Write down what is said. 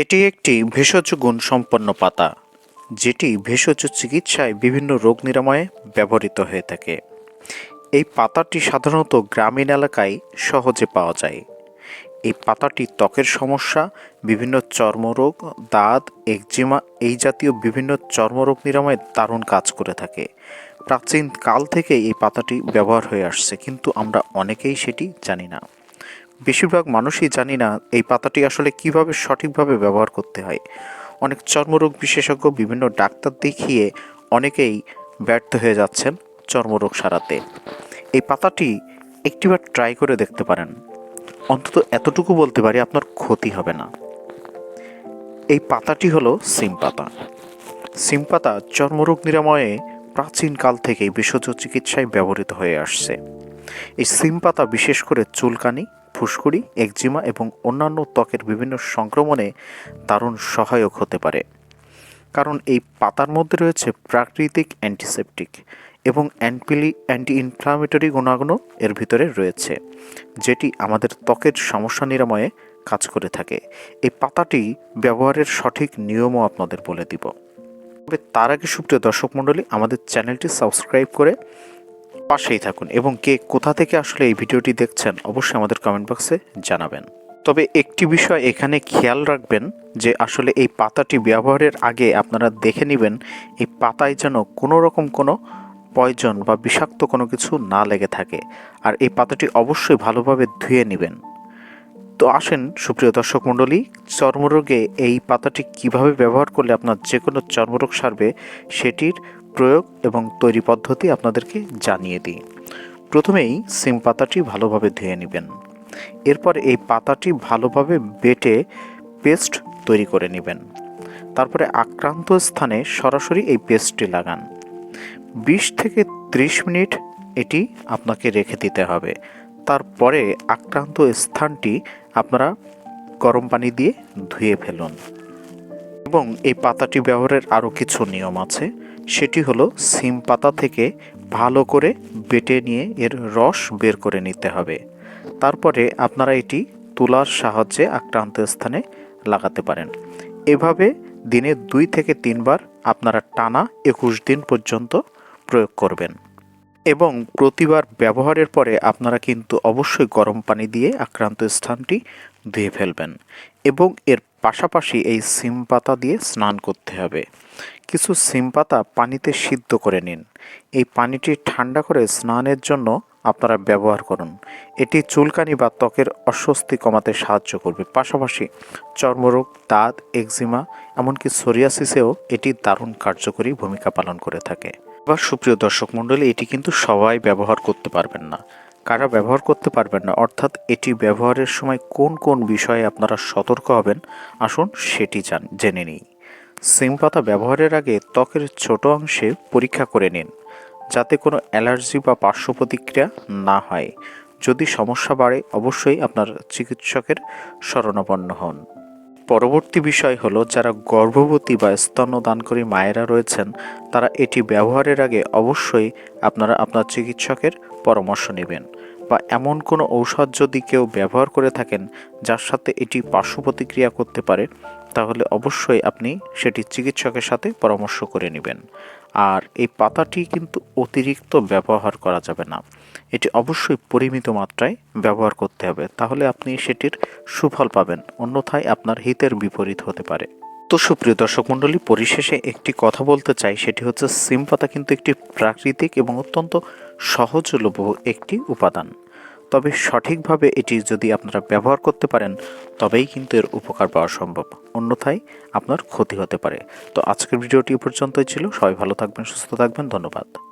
এটি একটি ভেষজ গুণসম্পন্ন পাতা, যেটি ভেষজ চিকিৎসায় বিভিন্ন রোগ নিরাময়ে ব্যবহৃত হয়ে থাকে। এই পাতাটি সাধারণত গ্রামীণ এলাকায় সহজে পাওয়া যায়। এই পাতাটি ত্বকের সমস্যা, বিভিন্ন চর্মরোগ, দাঁত, একজিমা এই জাতীয় বিভিন্ন চর্মরোগ নিরাময়ে দারুণ কাজ করে থাকে। প্রাচীন কাল থেকে এই পাতাটি ব্যবহার হয়ে আসছে, কিন্তু আমরা অনেকেই সেটি জানি না। বেশিরভাগ মানুষই জানি না এই পাতাটি আসলে কীভাবে সঠিকভাবে ব্যবহার করতে হয়। অনেক চর্মরোগ বিশেষজ্ঞ বিভিন্ন ডাক্তার দেখিয়ে অনেকেই ব্যর্থ হয়ে যাচ্ছেন চর্মরোগ সারাতে। এই পাতাটি একটিবার ট্রাই করে দেখতে পারেন। অন্তত এতটুকু বলতে পারি আপনার ক্ষতি হবে না। এই পাতাটি হলো সিম পাতা। সিম পাতা চর্মরোগ নিরাময়ে প্রাচীনকাল থেকেই ভেষজ চিকিৎসায় ব্যবহৃত হয়ে আসছে। এই সিম পাতা বিশেষ করে চুলকানি ফুসকুড়ি একজিমা এবং অন্যান্য ত্বকের বিভিন্ন সংক্রমণে দারুণ সহায়ক হতে পারে। কারণ এই পাতার মধ্যে রয়েছে প্রাকৃতিক অ্যান্টিসেপটিক এবং অ্যান্টিলি অ্যান্টি ইনফ্লামেটরি গুণাগুণ এর ভিতরে রয়েছে, যেটি আমাদের ত্বকের সমস্যা নিরাময়ে কাজ করে থাকে। এই পাতাটি ব্যবহারের সঠিক নিয়মও আপনাদের বলে দিব। তবে তার আগে সুপ্রিয় দর্শক মণ্ডলী, আমাদের চ্যানেলটি সাবস্ক্রাইব করে পাশেই থাকুন এবং কে কোথা থেকে আসলে এই ভিডিওটি দেখছেন অবশ্যই আমাদের কমেন্ট বক্সে জানাবেন। তবে একটি বিষয় এখানে খেয়াল রাখবেন যে আসলে এই পাতাটি ব্যবহারের আগে আপনারা দেখে নেবেন এই পাতায় যেন কোনো রকম কোনো পয়জন বা বিষাক্ত কোনো কিছু না লেগে থাকে আর এই পাতাটি অবশ্যই ভালোভাবে ধুয়ে নেবেন। তো আসেন সুপ্রিয় দর্শক মণ্ডলী, চর্মরোগে এই পাতাটি কীভাবে ব্যবহার করলে আপনার যে কোনো চর্মরোগ সারবে সেটির প্রয়োগ এবং তৈরি পদ্ধতি আপনাদেরকে জানিয়ে দিই। প্রথমেই সিম পাতাটি ভালোভাবে ধুয়ে নেবেন। এরপর এই পাতাটি ভালোভাবে বেটে পেস্ট তৈরি করে নেবেন। তারপরে আক্রান্ত স্থানে সরাসরি এই পেস্টটি লাগান। বিশ থেকে ত্রিশ মিনিট এটি আপনাকে রেখে দিতে হবে। তারপরে আক্রান্ত স্থানটি আপনারা গরম পানি দিয়ে ধুয়ে ফেলুন। এবং এই পাতাটি ব্যবহারের আরও কিছু নিয়ম আছে। সেটি হলো সিম পাতা থেকে ভালো করে বেটে নিয়ে এর রস বের করে নিতে হবে। তারপরে আপনারা এটি তুলার সাহায্যে আক্রান্ত স্থানে লাগাতে পারেন। এভাবে দিনে দুই থেকে তিনবার আপনারা টানা একুশ দিন পর্যন্ত প্রয়োগ করবেন। এবং প্রতিবার ব্যবহারের পরে আপনারা কিন্তু অবশ্যই গরম পানি দিয়ে আক্রান্ত স্থানটি ধুয়ে ফেলবেন। এবং এর পাশাপাশি এই সিম পাতা দিয়ে স্নান করতে হবে। কিছু সিম পাতা পানিতে সিদ্ধ করে নিন। এই পানিটি ঠান্ডা করে স্নানের জন্য আপনারা ব্যবহার করুন। এটি চুলকানি বা ত্বকের অস্বস্তি কমাতে সাহায্য করবে। পাশাপাশি চর্মরোগ, দাঁত, একজিমা, এমনকি সোরিয়াসিসেও এটি দারুণ কার্যকরী ভূমিকা পালন করে থাকে। এবার সুপ্রিয় দর্শক মণ্ডলী, এটি কিন্তু সবাই ব্যবহার করতে পারবেন না। কারা ব্যবহার করতে পারবেন না? অর্থাৎ এটি ব্যবহারের সময় কোন কোন বিষয়ে আপনারা সতর্ক হবেন? আসুন সেটি জান, জেনে নিই। সিম পাতা ব্যবহারের আগে ত্বকের ছোট অংশে পরীক্ষা করে নিন, যাতে কোনো অ্যালার্জি বা পার্শ্ব প্রতিক্রিয়া না হয়। যদি সমস্যা বাড়ে, অবশ্যই আপনার চিকিৎসকের শরণাপন্ন হন। পরবর্তী বিষয় হলো, যারা গর্ভবতী বা স্তন্যদানকারী মায়েরা রয়েছেন, তারা এটি ব্যবহারের আগে অবশ্যই আপনারা আপনার চিকিৎসকের পরামর্শ নেবেন। বা এমন কোনো ঔষধ যদি কেউ ব্যবহার করে থাকেন, যার সাথে এটি পার্শ্ব প্রতিক্রিয়া করতে পারে, তাহলে অবশ্যই আপনি সেটি চিকিৎসকের সাথে পরামর্শ করে নেবেন। আর এই পাতাটি কিন্তু অতিরিক্ত ব্যবহার করা যাবে না। এটি অবশ্যই পরিমিত মাত্রায় ব্যবহার করতে হবে। তাহলে আপনি সেটির সুফল পাবেন। অন্যথায় আপনার হিতের বিপরীত হতে পারে। তো সুপ্রিয় দর্শক মণ্ডলী, পরিশেষে একটি কথা বলতে চাই, সেটি হচ্ছে সিম পাতা কিন্তু একটি প্রাকৃতিক এবং অত্যন্ত সহজলভ্য একটি উপাদান। তবে সঠিকভাবে এটি যদি আপনারা ব্যবহার করতে পারেন, তবেই কিন্তু এর উপকার পাওয়া সম্ভব। অন্যথায় আপনার ক্ষতি হতে পারে। তো আজকের ভিডিওটি পর্যন্তই ছিল। সবাই ভালো থাকবেন, সুস্থ থাকবেন। ধন্যবাদ।